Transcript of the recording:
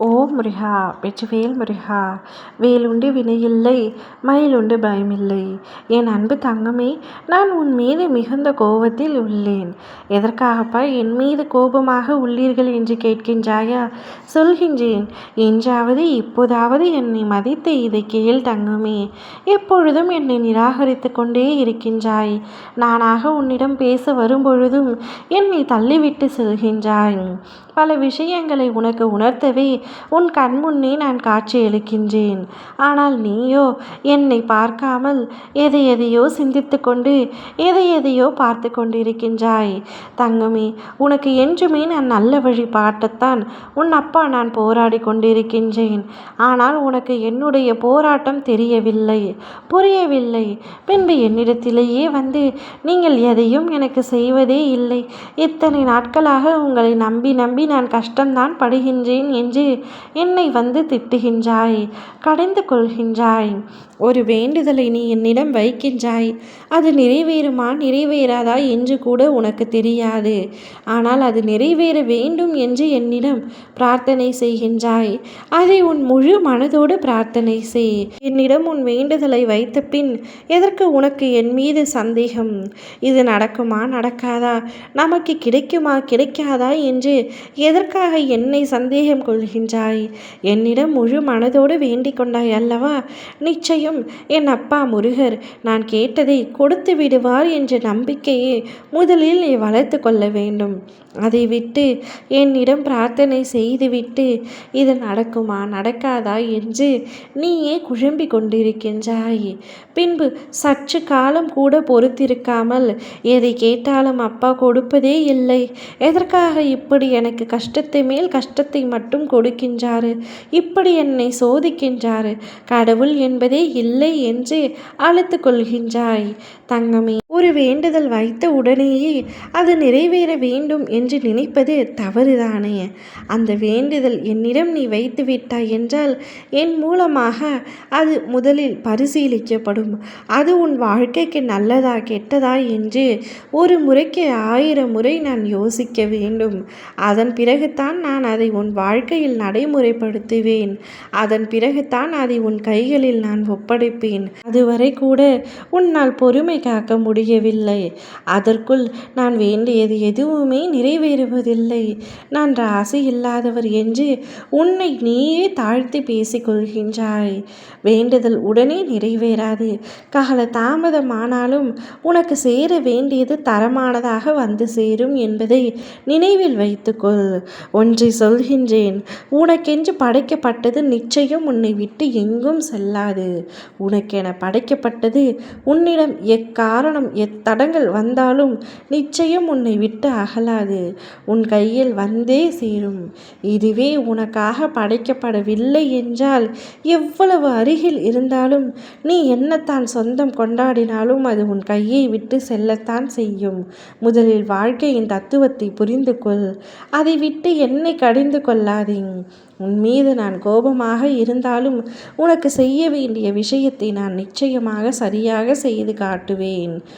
ஓ முருகா வெற்றிவேல் முருகா வேலுண்டு வினையில்லை மயிலுண்டு பயமில்லை. என் அன்பு தங்கமே நான் உன் மீது மிகுந்த கோபத்தில் உள்ளேன். எதற்காகப்பா என் மீது கோபமாக உள்ளீர்கள் என்று கேட்கின்றாயா? சொல்கின்றேன் என்றாவது இப்போதாவது என்னை மதித்து இதை கேள் தங்கமே. எப்பொழுதும் என்னை நிராகரித்து கொண்டே இருக்கின்றாய். நானாக உன்னிடம் பேச வரும்பொழுதும் என்னை தள்ளிவிட்டு செல்கின்றாய். பல விஷயங்களை உனக்கு உணர்த்தவே உன் கண்முன்னே நான் காட்சியளிக்கின்றேன் ஆனால் நீயோ என்னை பார்க்காமல் எதை எதையோ சிந்தித்து கொண்டு எதை எதையோ பார்த்து கொண்டிருக்கின்றாய். தங்கமே உனக்கு என்றுமே நான் நல்ல வழி பாட்டத்தான் உன் அப்பா நான் போராடி கொண்டிருக்கின்றேன். ஆனால் உனக்கு என்னுடைய போராட்டம் தெரியவில்லை. புரியவில்லை. பின்பு என்னிடத்திலேயே வந்து நீங்கள் எதையும் எனக்கு செய்வதே இல்லை. இத்தனை நாட்களாக உங்களை நம்பி நம்பி நான் கஷ்டம்தான் படுகின்றேன் என்று என்னை வந்து திட்டுகின்றாய் கடைந்து கொள்கின்றாய். ஒரு வேண்டுதலை நீ என்னிடம் வைக்கின்றாய். அது நிறைவேறுமா நிறைவேறாதா என்று கூட உனக்கு தெரியாது. ஆனால் அது நிறைவேற வேண்டும் என்று என்னிடம் பிரார்த்தனை செய்கின்றாய். அதை உன் முழு மனதோடு பிரார்த்தனை செய். என்னிடம் உன் வேண்டுதலை வைத்த பின் எதற்கு உனக்கு என் மீது சந்தேகம்? இது நடக்குமா நடக்காதா? நமக்கு கிடைக்குமா கிடைக்காதா என்று எதற்காக என்னை சந்தேகம் கொள்கின்றாய் என்னிடம் முழு மனதோடு வேண்டிக் கொண்டாய் அல்லவா? நிச்சயம் என் அப்பா முருகர் நான் கேட்டதை கொடுத்து விடுவார் என்ற நம்பிக்கையை முதலில் நீ வளர்த்து கொள்ள வேண்டும். அதை விட்டு என்னிடம் பிரார்த்தனை செய்துவிட்டு இது நடக்குமா நடக்காதா என்று நீயே குழம்பி கொண்டிருக்கின்றாய். பின்பு சற்று காலம் கூட பொறுத்திருக்காமல் எதை கேட்டாலும் அப்பா கொடுப்பதே இல்லை. எதற்காக இப்படி எனக்கு கஷ்டத்தை மேல் கஷ்டத்தை மட்டும் கொடுக்கின்றாரு இப்படி என்னை சோதிக்கின்றாரு. கடவுள் என்பதே இல்லை என்று அழைத்து கொள்கின்றாய் தங்கமே. ஒரு வேண்டுதல் வைத்த உடனேயே அது நிறைவேற வேண்டும் என்று நினைப்பது தவறுதானே? அந்த வேண்டுதல் என்னிடம் நீ வைத்து விட்டாய் என்றால் என் மூலமாக அது முதலில் பரிசீலிக்கப்படும். அது உன் வாழ்க்கைக்கு நல்லதா கெட்டதா என்று ஒரு முறைக்கு ஆயிரம் முறை நான் யோசிக்க வேண்டும். அதன் பிறகுதான் நான் அதை உன் வாழ்க்கையில் நடைமுறைப்படுத்துவேன். அதன் பிறகுதான் அதை உன் கைகளில் நான் ஒப்படைப்பேன். அதுவரை கூட உன்னால் பொறுமை காக்க முடியும். முடியவில்லை. அதற்குள் நான் வேண்டியது எதுவுமே நிறைவேறுவதில்லை. நான் ராசி இல்லாதவர் என்று உன்னை நீயே தாழ்த்தி பேசிக்கொள்கின்றாய் வேண்டுதல் உடனே நிறைவேறாது. கால தாமதமானாலும் உனக்கு சேர வேண்டியது தரமானதாக வந்து சேரும் என்பதை நினைவில் வைத்துக்கொள் ஒன்றை சொல்கின்றேன். உனக்கென்று படைக்கப்பட்டது நிச்சயம் உன்னை விட்டு எங்கும் செல்லாது. உனக்கென படைக்கப்பட்டது உன்னிடம் எக்காரணம் எத்தடங்கள் வந்தாலும் நிச்சயம் உன்னை விட்டு அகலாது. உன் கையில் வந்தே சேரும். இதுவே உனக்காக படைக்கப்படவில்லை என்றால் எவ்வளவு அருகில் இருந்தாலும் நீ என்னத்தான் சொந்தம் கொண்டாடினாலும் அது உன் கையை விட்டு செல்லத்தான் செய்யும். முதலில் வாழ்க்கையின் தத்துவத்தை புரிந்து கொள். அதை விட்டு என்னை கடிந்து கொள்ளாதீங் உன் மீது நான் கோபமாக இருந்தாலும் உனக்கு செய்ய வேண்டிய விஷயத்தை நான் நிச்சயமாக சரியாக செய்து காட்டுவேன்.